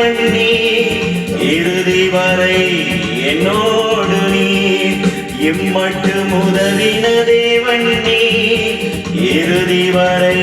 இறைவன் நீ இறுதி வரை என்னோடு நீ எம்மட்டும் உதவின தேவன் நீ இறுதி வரை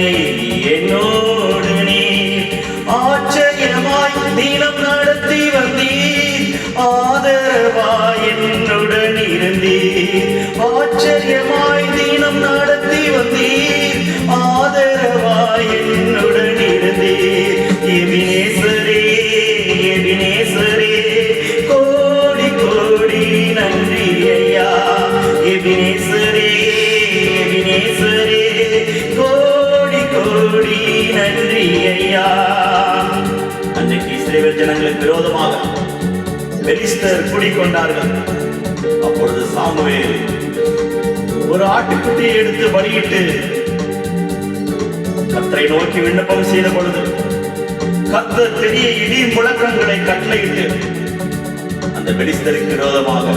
நன்றி ஐயா எபினேஸ்வரே எபினேஸ்வரே கோடி கோடி நன்றி ஐயா அன்றைக்கு இஸ்ரேல் ஜனங்களுக்கு விரோதமாக பெலிஸ்டர் குடிக்கொண்டார்கள் அப்பொழுது சாமுவேல் ஒரு ஆட்டுக்குட்டியை எடுத்து பலியிட்டு கத்தரை நோக்கி விண்ணப்பம் செய்த பொழுது கத்த பெரிய இடி முழக்கங்களை கட்டளையிட்டு அந்த பெலிஸ்தருக்கு விரோதமாக.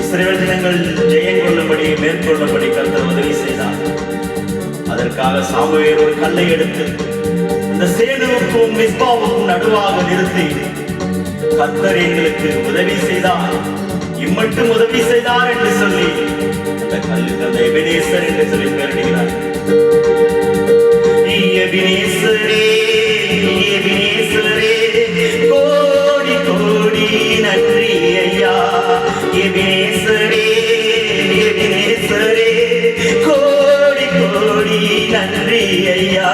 இஸ்ரேல் ஜனங்கள் ஜெயம் கொள்ளும்படி மேற்கொள்ளும்படி கர்த்தர் உதவி செய்தார். அதற்காக சாமுவேல் ஒரு கல்லை எடுத்து அந்த சேதுவுக்கும் மிஸ்பாவுக்கும் நடுவாக நிறுத்தி கர்த்தர் எங்களுக்கு உதவி செய்தார். இம்மட்டும் உதவி செய்தார் என்று சொல்லி அந்த கல்லுக்கு அந்த எபினேசர் என்று சொல்லி பெயரிடுகிறார். எபினேசரே நன்றி ஐயா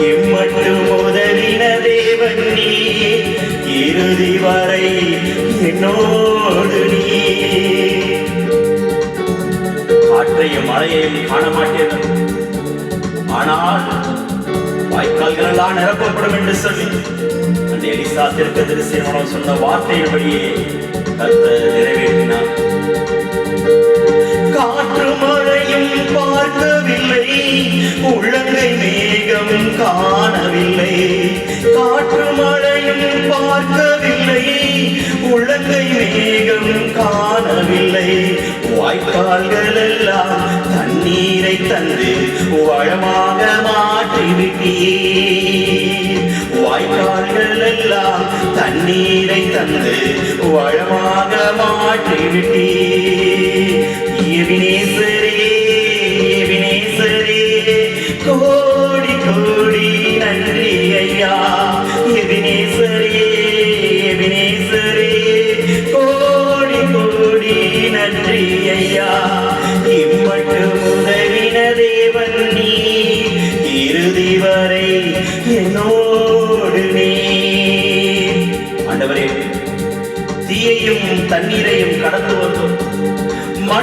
இம்மட்டும் உதவின தேவன் நீ. இறுதி வரை என்னோடு நீ. காற்றையும் மழையையும் காண மாட்டேன் ஆனால் வாய்க்கால்கள் எல்லாம் நிரப்பப்படும் என்று சொல்லி அந்த எலிசா திருக்க திருசிரமணம் சொன்ன வார்த்தையின்படியே கத்த நிறைவேற்றினார். காற்று மழை பார்க்கவில்லை உள்ளங்கை மேகம் காணவில்லை. காற்று மழையும் பார்க்கவில்லை. உள்ளங்கை மேகம் காணவில்லை. வாய்க்கால்கள் எல்லாம் தண்ணீரை தந்து வளமாக மாற்றிவிட்டீர். வாய்க்கால்கள் எல்லாம் தண்ணீரை தந்து வளமாக மாற்றிவிட்டீர்.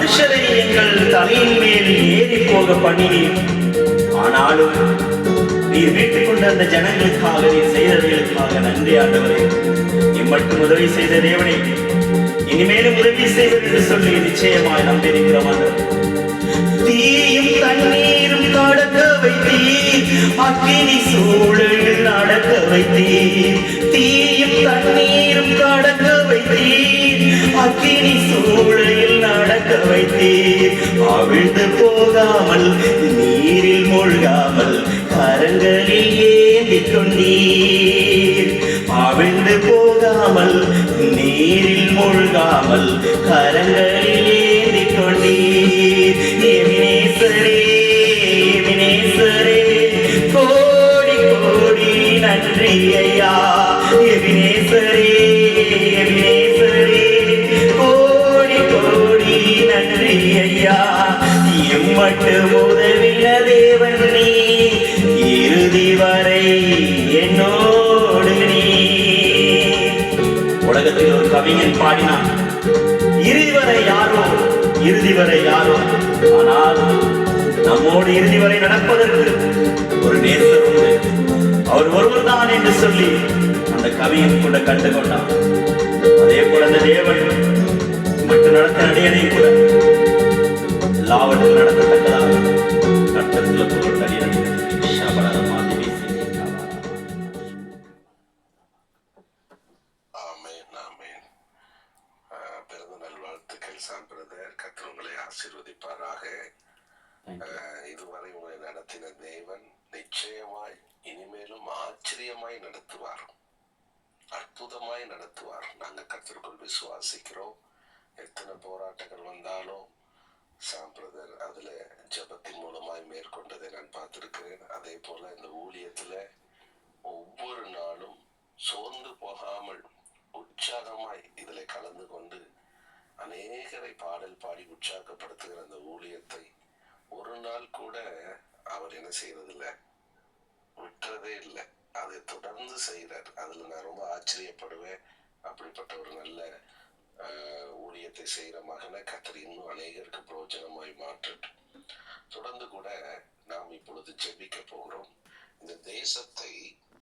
மனுஷரை எங்கள் தலையின் மேல் ஏறி போக பண்ணினீர். ஆனாலும் நீர் மீட்டுக் கொண்ட அந்த ஜனங்களுக்காக நீர் செய்தவர்களுக்காக நன்றி ஆண்டவரே. இம்மட்டும் உதவி செய்த தேவனை. இனிமேலும் உதவி செய்வது என்று சொல்லி நிச்சயமாய் நம்பியிருக்கிறோம் தீயும் தண்ணீரும் கடக்க வைத்தீர். அக்கினி சூழலில் நடக்க வைத்தீர். தீயும் தண்ணீரும் கடக்க வைத்தீர். அக்கினி சூழல் வைத்தீர் அவிழ்ந்து போகாமல் நீரில் மூழ்காமல் கரங்களில் ஏந்தி கொண்டீர். அவிழ்ந்து போகாமல் நீரில் மூழ்காமல் கரங்கள் உலகத்தில் ஒரு கவிஞன் பாடினான். இறுதிவரை யாரோ இறுதி வரை யாரோ. ஆனால் நம்மோடு இறுதி வரை நடப்பதற்கு ஒரு நேசர் உண்டு. அவர் ஒருவர் தான் என்று சொல்லி அந்த கவியன் கூட கண்டுகொண்டான். அதே போல அந்த தேவன் மட்டும் நடத்த அடியனை கூட எல்லாவற்றும் நடத்த சாம் பிரதர் கர்த்தர் உங்களை ஆசீர்வதிப்பாராக இதுவரை உங்களை நடத்தின தேவன் நிச்சயமாய் இனிமேலும் ஆச்சரியமாய் நடத்துவார். அற்புதமாய் நடத்துவார். நாங்கள் கர்த்தருக்குள் விசுவாசிக்கிறோம். எத்தனை போராட்டங்கள் வந்தாலும் சாம் பிரதர் அதுல ஜெபத்தின் மூலமாய் மேற்கொண்டதை நான் பார்த்திருக்கிறேன். அதே போல இந்த ஊழியத்துல ஒவ்வொரு நாளும் சோர்ந்து போகாமல் உற்சாகமாய் இதுல கலந்து கொண்டு அநேகரை பாடல் பாடி உற்சாகப்படுத்துகிற அந்த ஊழியத்தை ஒரு நாள் கூட அவர் என்ன செய்யறதில்ல விட்டுறதே இல்லை. அதை தொடர்ந்து செய்கிறார். அதில் நான் ரொம்ப ஆச்சரியப்படுவேன். அப்படிப்பட்ட ஒரு நல்ல ஊழியத்தை செய்கிற மகனை கத்தர் இன்னும் அநேகருக்கு பிரயோஜனமாய் மாற்றட்டும். தொடர்ந்து கூட நாம் இப்பொழுது ஜெபிக்க போகிறோம். இந்த தேசத்தை